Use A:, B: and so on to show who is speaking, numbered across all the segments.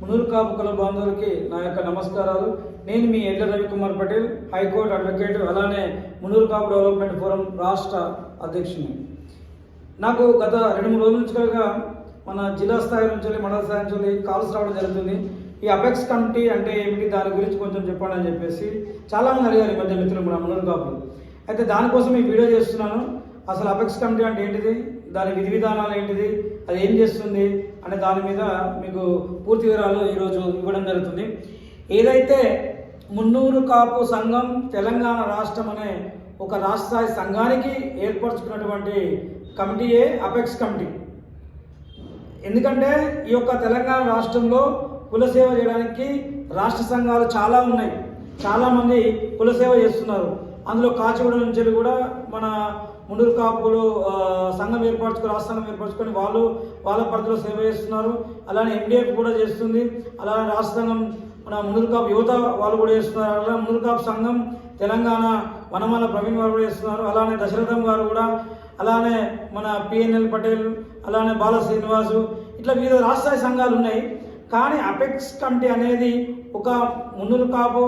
A: మునూరు కాపు కుల బాంధవులకి నా యొక్క నమస్కారాలు. నేను మీ ఎడ్ల రవికుమార్ పటేల్ హైకోర్టు అడ్వకేట్ అలానే మునూరు కాపు డెవలప్మెంట్ ఫోరం రాష్ట్ర అధ్యక్షుని. నాకు గత రెండు మూడు రోజుల నుంచి కనుక మన జిల్లా స్థాయి నుంచి మండల స్థాయి నుంచి కాల్స్ రావడం జరుగుతుంది. ఈ అపెక్స్ కమిటీ అంటే ఏమిటి దాని గురించి కొంచెం చెప్పండి అని చెప్పేసి చాలామంది అడిగారు ఈ మధ్య మిత్రులు మన మునూరు అయితే దానికోసం ఈ వీడియో చేస్తున్నాను. అసలు అపెక్స్ కమిటీ అంటే ఏంటిది? దాని విధి విధానాలు ఏంటిది? అది ఏం చేస్తుంది? అనే దాని మీద మీకు పూర్తి వివరాలు ఈరోజు ఇవ్వడం జరుగుతుంది. ఏదైతే మున్నూరు కాపు సంఘం తెలంగాణ రాష్ట్రం అనే ఒక రాష్ట్ర స్థాయి సంఘానికి ఏర్పరచుకున్నటువంటి కమిటీయే అపెక్స్ కమిటీ. ఎందుకంటే ఈ యొక్క తెలంగాణ రాష్ట్రంలో కుల సేవ చేయడానికి రాష్ట్ర సంఘాలు చాలా ఉన్నాయి. చాలామంది కులసేవ చేస్తున్నారు. అందులో కాచిగూడ నుంచి కూడా మన ముండూరు కాపులు సంఘం ఏర్పరచుకుని రాష్ట్ర సంఘం ఏర్పరచుకొని వాళ్ళు వాళ్ళ పరిధిలో సేవ చేస్తున్నారు. అలానే ఎండిఎఫ్ కూడా చేస్తుంది. అలానే రాష్ట్ర సంఘం మన ముండూరు కాపు యువత వాళ్ళు కూడా చేస్తున్నారు. అలానే ముండూరు కాపు సంఘం తెలంగాణ వనమాల ప్రవీణ్ వారు కూడా చేస్తున్నారు. అలానే దశరథం గారు కూడా అలానే మన పిఎన్ఎల్ పటేల్ అలానే బాల శ్రీనివాసు ఇట్లా వివిధ రాష్ట్ర సంఘాలు ఉన్నాయి. కానీ అపెక్స్ కమిటీ అనేది ఒక మున్నూరు కాపు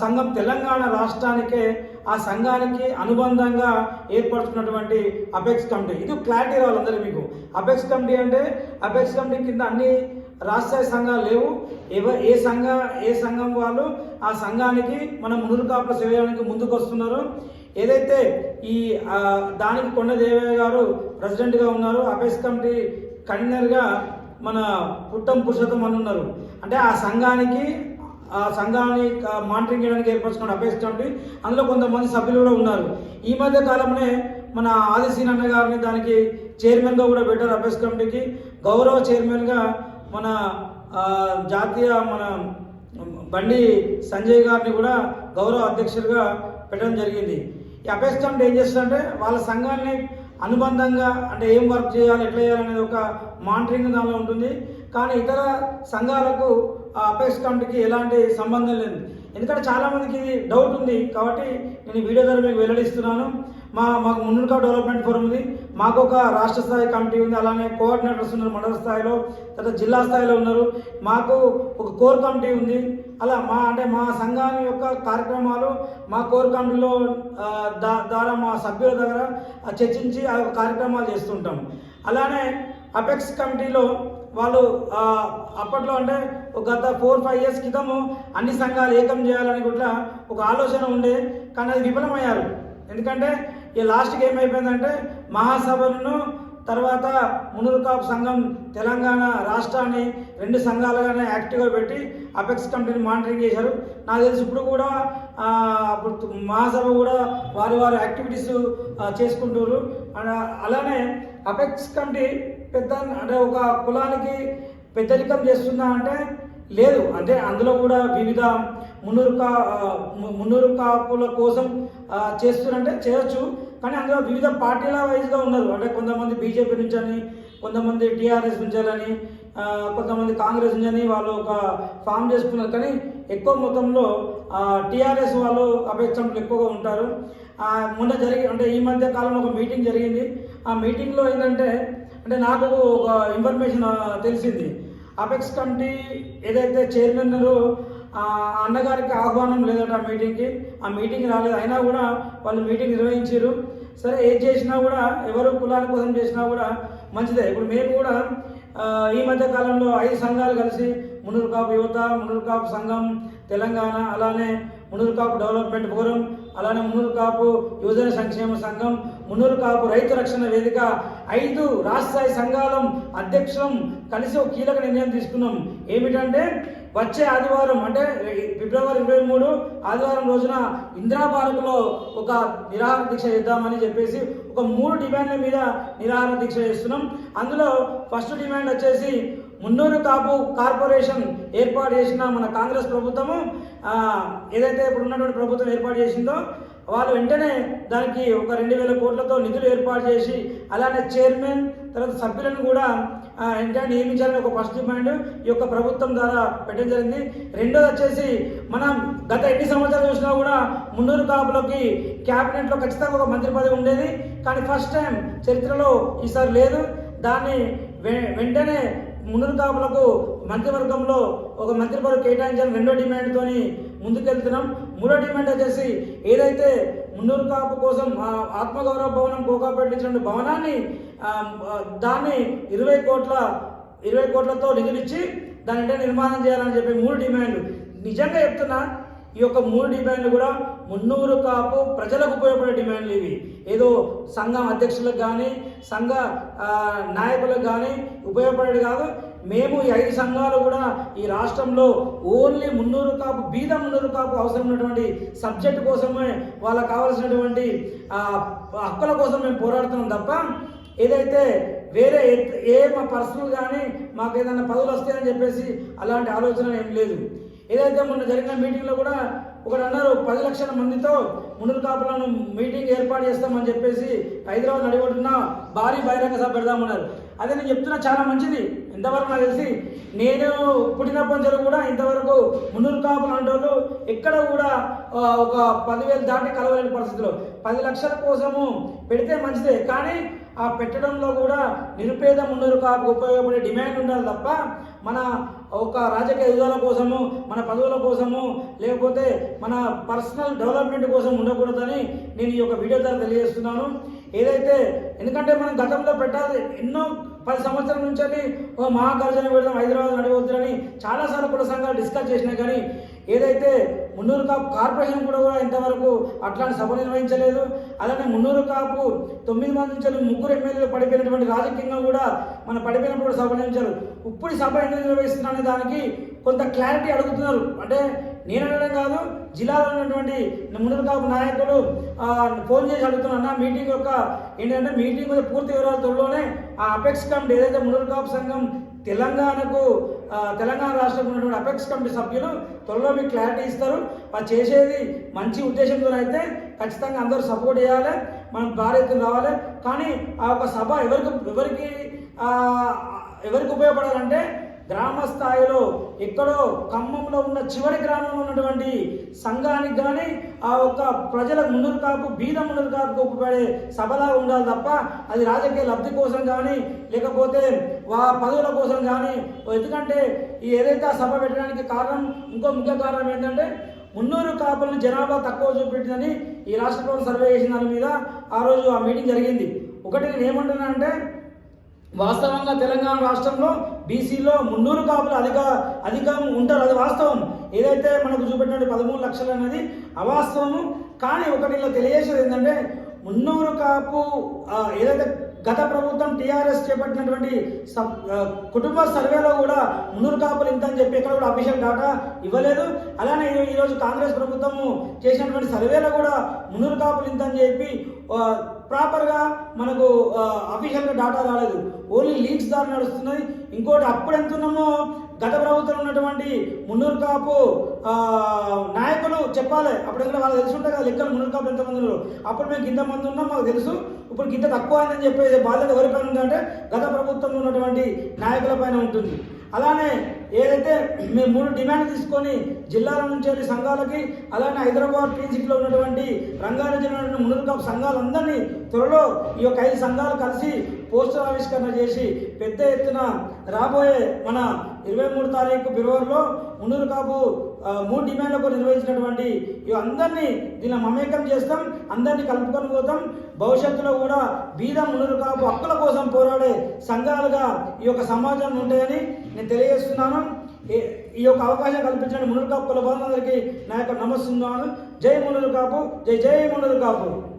A: సంఘం తెలంగాణ రాష్ట్రానికే ఆ సంఘానికి అనుబంధంగా ఏర్పడుతున్నటువంటి అపెక్స్ కమిటీ. ఇది క్లారిటీ రావాలందరూ మీకు. అపెక్స్ కమిటీ అంటే అపెక్స్ కమిటీ కింద అన్ని రాష్ట్ర సంఘాలు లేవు. ఎవ ఏ సంఘ ఏ సంఘం వాళ్ళు ఆ సంఘానికి మన మునురు కాపుల చేయడానికి ముందుకు వస్తున్నారు ఏదైతే ఈ దానికి కొండ దేవయ్య గారు ప్రెసిడెంట్గా ఉన్నారు అపెక్స్ కమిటీ కన్వీనర్గా మన పుట్టం పురుషోత్తం అని ఉన్నారు. అంటే ఆ సంఘానికి ఆ సంఘాన్ని మానిటరింగ్ చేయడానికి ఏర్పరచుకున్న అపేక్ష అందులో కొంతమంది సభ్యులు కూడా ఉన్నారు. ఈ మధ్య కాలంలోనే మన ఆదిశీన్ అన్న గారిని దానికి చైర్మన్గా కూడా పెట్టారు అపేక్ష కమిటీకి. గౌరవ చైర్మన్గా మన జాతీయ మన బండి సంజయ్ గారిని కూడా గౌరవ అధ్యక్షుడిగా పెట్టడం జరిగింది. ఈ అపేక్ష కమిటీ ఏం చేస్తుందంటే వాళ్ళ సంఘాన్ని అనుబంధంగా అంటే ఏం వర్క్ చేయాలి ఎట్లా చేయాలనేది ఒక మానిటరింగ్ దానిలో ఉంటుంది. కానీ ఇతర సంఘాలకు ఆ అపేక్ష కమిటీకి ఎలాంటి సంబంధం లేదు. ఎందుకంటే చాలామందికి ఇది డౌట్ ఉంది. కాబట్టి నేను వీడియో ద్వారా మీకు వెల్లడిస్తున్నాను. మా మాకు మున్నుగా డెవలప్మెంట్ ఫోరం ఉంది. మాకు ఒక రాష్ట్ర స్థాయి కమిటీ ఉంది. అలానే కోఆర్డినేటర్స్ ఉన్నారు మండల స్థాయిలో తర్వాత జిల్లా స్థాయిలో ఉన్నారు. మాకు ఒక కోర్ కమిటీ ఉంది. అలా మా అంటే మా సంఘాన్ని యొక్క కార్యక్రమాలు మా కోర్ కమిటీలో దా ద్వారా మా సభ్యుల దగ్గర చర్చించి ఆ కార్యక్రమాలు చేస్తుంటాం. అలానే అపెక్స్ కమిటీలో వాళ్ళు అప్పట్లో అంటే ఒక గత ఫోర్ ఫైవ్ ఇయర్స్ క్రితము అన్ని సంఘాలు ఏకం చేయాలని కూడా ఒక ఆలోచన ఉండే కానీ అది విఫలమయ్యారు. ఎందుకంటే ఈ లాస్ట్కి ఏమైపోయిందంటే మహాసభను తర్వాత మునురుకాపు సంఘం తెలంగాణ రాష్ట్రాన్ని రెండు సంఘాలుగానే యాక్టివ్గా పెట్టి అపెక్స్ కమిటీని మానిటరింగ్ చేశారు. నాకు తెలిసి ఇప్పుడు కూడా అప్పుడు మహాసభ కూడా వారి వారి యాక్టివిటీస్ చేసుకుంటారు అలానే అపెక్స్ కమిటీ పెద్ద అంటే ఒక కులానికి పెద్దరికం చేస్తుందా అంటే లేదు. అంటే అందులో కూడా వివిధ మున్నూరు కా మున్నూరు కాపుల కోసం చేస్తున్నంటే చేయొచ్చు. కానీ అందులో వివిధ పార్టీల వైజ్గా ఉన్నారు. అంటే కొంతమంది బీజేపీ నుంచి అని కొంతమంది టీఆర్ఎస్ నుంచి అని కొంతమంది కాంగ్రెస్ నుంచి అని వాళ్ళు ఒక ఫామ్ చేసుకున్నారు. కానీ ఎక్కువ మొత్తంలో టీఆర్ఎస్ వాళ్ళు అపేక్షలు ఎక్కువగా ఉంటారు. మొన్న జరిగి అంటే ఈ మధ్య కాలంలో ఒక మీటింగ్ జరిగింది. ఆ మీటింగ్లో ఏంటంటే అంటే నాకు ఒక ఇన్ఫర్మేషన్ తెలిసింది. అపెక్స్ కమిటీ ఏదైతే చైర్మన్ ఉన్నారో ఆ అన్నగారికి ఆహ్వానం లేదట ఆ మీటింగ్కి. ఆ మీటింగ్ రాలేదు. అయినా కూడా వాళ్ళు మీటింగ్ నిర్వహించారు. సరే ఏది చేసినా కూడా ఎవరు కులాల కోసం చేసినా కూడా మంచిదే. ఇప్పుడు మేము కూడా ఈ మధ్య కాలంలో ఐదు సంఘాలు కలిసి మునూరు కాపు యువత మునురుకాపు సంఘం తెలంగాణ అలానే మునురుకాపు డెవలప్మెంట్ ఫోరం అలానే మునుర్కాపు యువజన సంక్షేమ సంఘం మునూరు కాపు రైతు రక్షణ వేదిక ఐదు రాష్ట్ర స్థాయి సంఘాలం అధ్యక్షం కలిసి ఒక కీలక నిర్ణయం తీసుకున్నాం. ఏమిటంటే వచ్చే ఆదివారం అంటే ఫిబ్రవరి ఇరవై మూడు ఆదివారం రోజున ఇందిరా పార్కులో ఒక నిరాహార దీక్ష చేద్దామని చెప్పేసి ఒక మూడు డిమాండ్ల మీద నిరాహార దీక్ష చేస్తున్నాం. అందులో ఫస్ట్ డిమాండ్ వచ్చేసి మున్నూరు కాపు కార్పొరేషన్ ఏర్పాటు చేసిన మన కాంగ్రెస్ ప్రభుత్వము ఏదైతే ఇప్పుడు ఉన్నటువంటి ప్రభుత్వం ఏర్పాటు చేసిందో వాళ్ళు వెంటనే దానికి ఒక రెండు వేల కోట్లతో నిధులు ఏర్పాటు చేసి అలానే చైర్మన్ తర్వాత సభ్యులను కూడా ఇంకా నియమించాలని ఒక ఫస్ట్ డిమాండ్ ఈ యొక్క ప్రభుత్వం ద్వారా పెట్టడం జరిగింది. రెండోది వచ్చేసి మనం గత ఎన్ని సంవత్సరాలు చూసినా కూడా మున్నూరు కాపులకి క్యాబినెట్లో ఖచ్చితంగా ఒక మంత్రి పదవి ఉండేది. కానీ ఫస్ట్ టైం చరిత్రలో ఈసారి లేదు. దాన్ని వె- వెంటనే మున్నూరు కాపులకు మంత్రివర్గంలో ఒక మంత్రివర్గం కేటాయించాలని రెండో డిమాండ్తోని ముందుకెళ్తున్నాం. మూడో డిమాండ్ వచ్చేసి ఏదైతే మున్నూరు కాపు కోసం ఆత్మగౌరవ భవనం కోకాపేట ఇచ్చిన భవనాన్ని దాన్ని ఇరవై కోట్ల ఇరవై కోట్లతో నిధులిచ్చి దానింటే నిర్మాణం చేయాలని చెప్పి మూడు డిమాండ్లు నిజంగా చెప్తున్నా ఈ యొక్క మూడు డిమాండ్లు కూడా మున్నూరు కాపు ప్రజలకు ఉపయోగపడే డిమాండ్లు ఇవి. ఏదో సంఘం అధ్యక్షులకు కానీ సంఘ నాయకులకు కానీ ఉపయోగపడేది కాదు. మేము ఈ ఐదు సంఘాలు కూడా ఈ రాష్ట్రంలో ఓన్లీ మున్నూరు కాపు బీద మున్నూరు కాపు అవసరం ఉన్నటువంటి సబ్జెక్ట్ కోసమే వాళ్ళకు కావాల్సినటువంటి హక్కుల కోసం మేము పోరాడుతున్నాం తప్ప ఏదైతే వేరే ఏ- మా పర్సనల్ కానీ మాకు ఏదైనా పదవులు వస్తాయని చెప్పేసి అలాంటి ఆలోచన ఏం లేదు. ఏదైతే మొన్న జరిగిన మీటింగ్లో కూడా ఒకడు అన్నారు పది లక్షల మందితో మునులు కాపులను మీటింగ్ ఏర్పాటు చేస్తామని చెప్పేసి హైదరాబాద్ నడిగొట్టున భారీ బహిరంగ సభ పెడదామన్నారు. అదే నేను చెప్తున్నా చాలా మంచిది. ఇంతవరకు నాకు తెలిసి నేను పుట్టినప్పటి నుంచి కూడా ఇంతవరకు మునులు కాపులు అంటూ ఎక్కడ కూడా ఒక పదివేలు దాటి కలవలేని పరిస్థితిలో. పది లక్షల కోసము పెడితే మంచిదే. కానీ ఆ పెట్టడంలో కూడా నిరుపేద మున్నూరు కాపు ఉపయోగపడే డిమాండ్ ఉండాలి తప్ప మన ఒక రాజకీయ ఎదుగుదల కోసము మన పదవుల కోసము లేకపోతే మన పర్సనల్ డెవలప్మెంట్ కోసం ఉండకూడదని నేను ఈ యొక్క వీడియో ద్వారా తెలియజేస్తున్నాను. ఏదైతే ఎందుకంటే మనం గతంలో పెట్టాలి ఎన్నో పది సంవత్సరాల నుంచి ఓ మహాకర్జన పెడదాం హైదరాబాద్ నడిపోతుందని చాలాసార్లు కుల సంఘాలు డిస్కస్ చేసినా కానీ ఏదైతే మున్నూరు కాపు కార్పొరేషన్ కూడా కూడా ఇంతవరకు అట్లాంటి సభ నిర్వహించలేదు అలానే మున్నూరు కాపు తొమ్మిది మంది నుంచి ముగ్గురు ఎమ్మెల్యేలు పడిపోయినటువంటి రాజకీయంగా కూడా మన పడిపోయినప్పుడు కూడా సభ నిర్వహించారు. ఇప్పుడు సభ ఎందుకు నిర్వహిస్తున్నారనే దానికి కొంత క్లారిటీ అడుగుతున్నారు. అంటే నేను అనడం కాదు జిల్లాలో ఉన్నటువంటి మున్నూరు కాపు నాయకులు ఫోన్ చేసి అడుగుతున్నా మీటింగ్ యొక్క ఏంటంటే మీటింగ్ పూర్తి వివరాలు త్వరలోనే ఆ అపెక్స్ కమిటీ ఏదైతే మున్నూరు కాపు సంఘం తెలంగాణకు తెలంగాణ రాష్ట్రంలో ఉన్నటువంటి అపెక్స్ కమిటీ సభ్యులు త్వరలో మీకు క్లారిటీ ఇస్తారు. వాళ్ళు చేసేది మంచి ఉద్దేశంతో అయితే ఖచ్చితంగా అందరూ సపోర్ట్ చేయాలి. మనం భారీ రావాలి. కానీ ఆ యొక్క సభ ఎవరికి ఎవరికి ఎవరికి ఉపయోగపడాలంటే గ్రామ స్థాయిలో ఎక్కడో ఖమ్మంలో ఉన్న చివరి గ్రామంలో ఉన్నటువంటి సంఘానికి కానీ ఆ ఒక్క ప్రజల ముందుకు కాపు బీద ముందుకు కాపు ఉపయోగపడే సభలా ఉండాలి తప్ప అది రాజకీయ లబ్ధి కోసం కానీ లేకపోతే వా పదవుల కోసం కానీ ఎందుకంటే ఈ ఏదైతే ఆ సభ పెట్టడానికి కారణం ఇంకో ముఖ్య కారణం ఏంటంటే మున్నూరు కాపులను జనాభా తక్కువ చూపెట్టిందని ఈ రాష్ట్ర ప్రభుత్వం సర్వే చేసిన దాని మీద ఆ రోజు ఆ మీటింగ్ జరిగింది. ఒకటి నేను ఏమంటున్నానంటే వాస్తవంగా తెలంగాణ రాష్ట్రంలో బీసీలో మున్నూరు కాపులు అధిక అధికం ఉంటారు. అది వాస్తవం. ఏదైతే మనకు చూపెట్టిన పదమూడు లక్షలు అనేది అవాస్తవము. కానీ ఒకటి ఇలా తెలియజేసేది ఏంటంటే మున్నూరు కాపు ఏదైతే గత ప్రభుత్వం టీఆర్ఎస్ చేపట్టినటువంటి సబ్- కుటుంబ సర్వేలో కూడా మున్నూరు కాపులు ఇంత అని చెప్పి ఎక్కడ కూడా అఫీషియల్ డేటా ఇవ్వలేదు. అలానే ఈరోజు కాంగ్రెస్ ప్రభుత్వము చేసినటువంటి సర్వేలో కూడా మున్నూరు కాపులు ఇంత అని చెప్పి ప్రాపర్గా మనకు అఫీషియల్గా డేటా రాలేదు. ఓన్లీ లీడ్స్ ద్వారా నడుస్తున్నది. ఇంకోటి అప్పుడు ఎంత ఉన్నామో గత ప్రభుత్వం ఉన్నటువంటి మున్నూరు కాపు నాయకులు చెప్పాలి. అప్పుడు ఎందుకంటే వాళ్ళు తెలిసి ఉంటాయి కదా లెక్కలు మున్నూరు కాపు ఎంతమంది ఉన్నారు. అప్పుడు మేము కింద మంది ఉన్నాం మాకు తెలుసు. ఇప్పుడు గింత తక్కువ అయిందని చెప్పేది బాధ్యత ఎవరిపైన ఉందంటే గత ప్రభుత్వంలో ఉన్నటువంటి నాయకుల పైన ఉంటుంది. అలానే ఏదైతే మేము మూడు డిమాండ్ తీసుకొని జిల్లాల నుంచి వెళ్ళి సంఘాలకి అలానే హైదరాబాద్ క్లీన్ ఉన్నటువంటి రంగారెడ్డి జిల్లాలో ఉన్న సంఘాలందరినీ త్వరలో ఈ యొక్క ఐదు సంఘాలు కలిసి పోస్టర్ ఆవిష్కరణ చేసి పెద్ద ఎత్తున రాబోయే మన ఇరవై మూడు తారీఖు ఫిబ్రవరిలో మున్నూరు కాపు మూడు మూడు డిమాండ్లకు నిర్వహించినటువంటి ఇవి అందరినీ దీన్ని మమేకం చేస్తాం అందరినీ కలుపుకొని పోతాం. భవిష్యత్తులో కూడా బీద మున్నూరు కాపు హక్కుల కోసం పోరాడే సంఘాలుగా ఈ యొక్క సమాజం ఉంటాయని నేను తెలియజేస్తున్నాను. ఈ- ఈ యొక్క అవకాశం కల్పించిన మునులు కాపు కుల బంధువులందరికీ నా యొక్క నమస్తున్నాను జై మునులు కాపు జై జై మునులు కాపు.